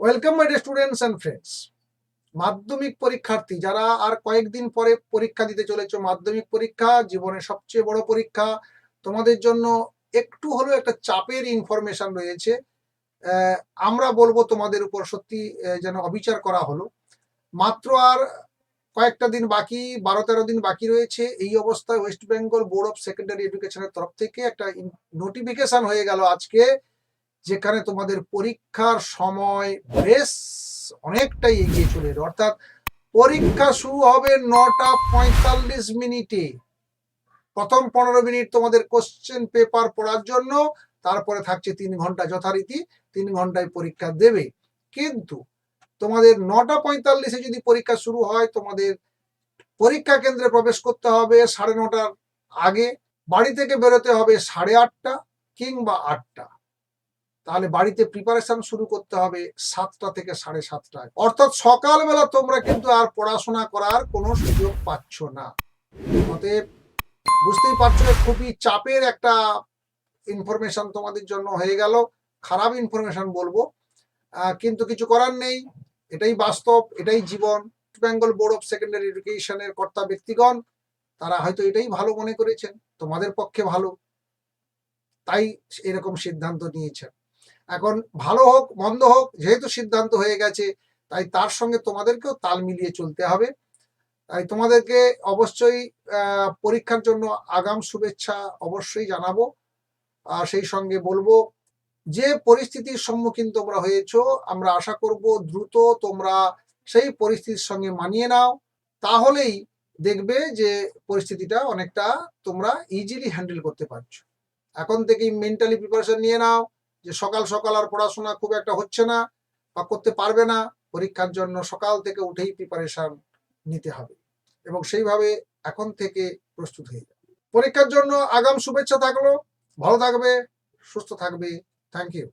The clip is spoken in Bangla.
Welcome my students and friends মাধ্যমিক পরীক্ষার্থী, যারা আর কয়েকদিন পরে পরীক্ষা দিতে চলেছ, মাধ্যমিক পরীক্ষা জীবনের সবচেয়ে বড় পরীক্ষা, তোমাদের জন্য একটু হলেও একটা চাপের ইনফরমেশন রয়েছে। আমরা বলব তোমাদের উপর সত্যি যেন অবিচার করা হলো। মাত্র আর কয়েকটা দিন বাকি বারো তেরো দিন বাকি রয়েছে। এই অবস্থায় West Bengal board of secondary এডুকেশনের তরফ থেকে একটা নোটিফিকেশন হয়ে গেল আজকে। যেখানে তোমাদের পরীক্ষার সময় বেশ অনেকটাই এগিয়ে চলে অর্থাৎ পরীক্ষা শুরু হবে নটা পঁয়তাল্লিশ মিনিটে। প্রথম পনেরো মিনিট তোমাদের কোশ্চেন পেপার পড়ার জন্য, তারপরে থাকছে তিন ঘণ্টা যথারীতি, তিন ঘন্টায় পরীক্ষা দেবে। কিন্তু তোমাদের নটা পঁয়তাল্লিশে যদি পরীক্ষা শুরু হয়, তোমাদের পরীক্ষা কেন্দ্রে প্রবেশ করতে হবে সাড়ে নটার আগে, বাড়ি থেকে বেরোতে হবে সাড়ে আটটা কিংবা আটটা। তাহলে বাড়িতে প্রিপারেশন শুরু করতে হবে সাতটা থেকে সাড়ে সাতটায়। অর্থাৎ সকালবেলা তোমরা কিন্তু আর পড়াশোনা করার কোনো সুযোগ পাচ্ছ না। অতএব বুঝতেই পারছ খুবই চাপের একটা ইনফরমেশন তোমাদের জন্য হয়ে গেল। খারাপ ইনফরমেশন বলব। কিন্তু কিছু করার নেই। এটাই বাস্তব, এটাই জীবন। বেঙ্গল বোর্ড অফ সেকেন্ডারি এডুকেশনের কর্তা ব্যক্তিগণ, তারা হয়তো এটাই ভালো মনে করেছেন। তোমাদের পক্ষে ভালো। তাই এরকম সিদ্ধান্ত নিয়েছেন। এখন ভালো হোক, মন্দ হোক, যেহেতু সিদ্ধান্ত হয়ে গেছে, তাই তার সঙ্গে তোমাদেরকেও তাল মিলিয়ে চলতে হবে। তাই তোমাদেরকে অবশ্যই পরীক্ষার জন্য আগাম শুভেচ্ছা অবশ্যই জানাব। আর সেই সঙ্গে বলব, যে পরিস্থিতির সম্মুখীন তোমরা হয়েছো, আমরা আশা করব দ্রুত তোমরা সেই পরিস্থিতির সঙ্গে মানিয়ে নাও। তাহলেই দেখবে যে পরিস্থিতিটা অনেকটা তোমরা ইজিলি হ্যান্ডেল করতে পারছ। এখন থেকেই মেন্টালি প্রিপারেশন নিয়ে নাও। যে সকাল সকাল আর পড়াশোনা খুব একটা হচ্ছে না বা করতে পারবে না, পরীক্ষার জন্য সকাল থেকে উঠেই প্রিপারেশন নিতে হবে। এবং সেইভাবে এখন থেকে প্রস্তুত হয়ে যাবে। পরীক্ষার জন্য আগাম শুভেচ্ছা থাকল, ভালো থাকবে, সুস্থ থাকবে। Thank you